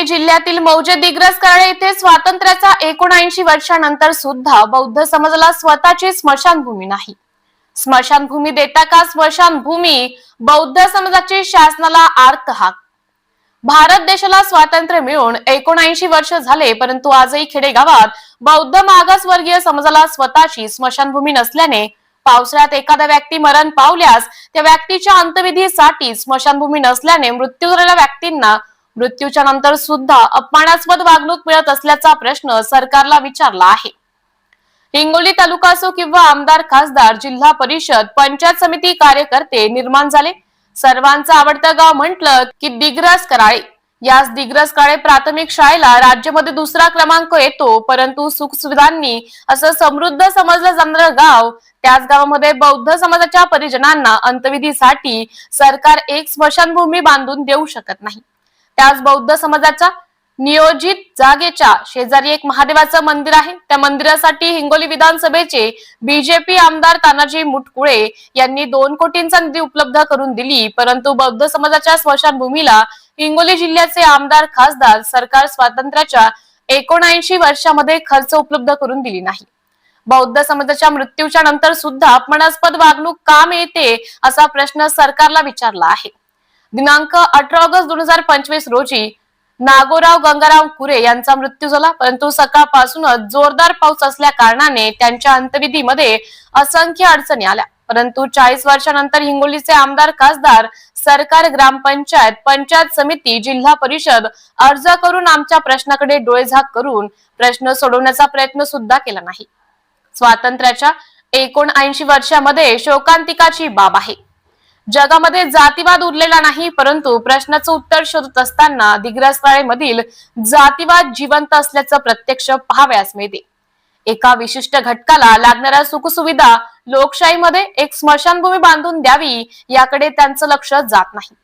रत्नागिरी जिल्ह्यातील मौजे दिग्रस कराळे येथे स्वातंत्र्याचा एकोणऐंशी वर्षानंतर सुद्धा बौद्ध समाजाला स्वतःची स्मशानभूमी नाही. स्मशानभूमी देता का? स्मशानभूमी बौद्ध समाजाची शासनाला आर्त हाक भारत देशाला स्वातंत्र्य मिळून एकोणऐंशी वर्ष झाले परंतु आजही खेडेगावात बौद्ध मागासवर्गीय समाजाला स्वतःची स्मशानभूमी नसल्याने पावसाळ्यात एखादा व्यक्ती मरण पावल्यास त्या व्यक्तीच्या अंत्यविधीसाठी स्मशानभूमी नसल्याने मृत्यू झालेल्या व्यक्तींना मृत्यूच्या नंतर सुद्धा अपमानास्पद वागणूक मिळत असल्याचा प्रश्न सरकारला विचारला आहे. हिंगोली तालुका असो किंवा आमदार खासदार जिल्हा परिषद पंचायत समिती कार्यकर्ते निर्माण झाले. सर्वांचं आवडतं गाव म्हटलं की दिग्रस कराळे. याच दिग्रस काळे प्राथमिक शाळेला राज्यामध्ये दुसरा क्रमांक येतो परंतु सुखसुविधांनी असं समृद्ध समजलं जाणारं गाव त्याच गावामध्ये बौद्ध समाजाच्या परिजनांना अंतविधीसाठी सरकार एक स्मशानभूमी बांधून देऊ शकत नाही. त्याच बौद्ध समाजाच्या नियोजित जागेच्या शेजारी एक महादेवाचं मंदिर आहे. त्या मंदिरासाठी हिंगोली विधानसभेचे बीजेपी आमदार तानाजी मुटकुळे यांनी दोन कोटींचा निधी उपलब्ध करून दिली. परंतु बौद्ध समाजाच्या स्मशानभूमीला हिंगोली जिल्ह्याचे आमदार खासदार सरकार स्वातंत्र्याच्या एकोणऐंशी वर्षामध्ये खर्च उपलब्ध करून दिली नाही. बौद्ध समाजाच्या मृत्यूच्या नंतर सुद्धा अपमानास्पद वागणूक का मिळते असा प्रश्न सरकारला विचारला आहे. दिनांक अठरा ऑगस्ट दोन हजार पंचवीस रोजी नागोराव गंगाराम कुरे यांचा मृत्यू झाला. परंतु सकाळपासूनच जोरदार पाऊस असल्या कारणाने त्यांच्या अंत्यविधीमध्ये असंख्य अडचणी आल्या. परंतु चाळीस वर्षानंतर हिंगोलीचे आमदार खासदार सरकार ग्रामपंचायत पंचायत समिती जिल्हा परिषद अर्ज करून आमच्या प्रश्नाकडे डोळेझाक करून प्रश्न सोडवण्याचा प्रयत्न सुद्धा केला नाही. स्वातंत्र्याच्या एकोणऐंशी वर्षामध्ये शोकांतिकाची बाब आहे. जगामध्ये जातीवाद उरलेला नाही परंतु प्रश्नाचं उत्तर शोधत असताना दिग्रस जातीवाद जिवंत असल्याचं प्रत्यक्ष पाहावयास मिळते. एका विशिष्ट घटकाला लागणाऱ्या सुखसुविधा लोकशाहीमध्ये एक स्मशानभूमी बांधून द्यावी याकडे त्यांचं लक्ष जात नाही.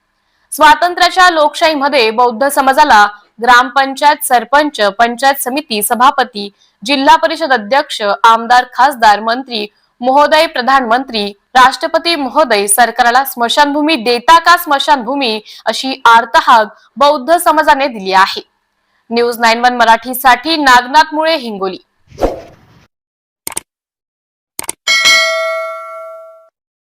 स्वातंत्र्याच्या लोकशाहीमध्ये बौद्ध समाजाला ग्रामपंचायत सरपंच पंचायत समिती सभापती जिल्हा परिषद अध्यक्ष आमदार खासदार मंत्री महोदय प्रधानमंत्री राष्ट्रपती महोदय सरकारला स्मशानभूमी देता का स्मशानभूमी अशी आर्तहाक बौद्ध समाजाने दिली आहे. न्यूज नाईन वन मराठीसाठी नागनाथ मुळे हिंगोली.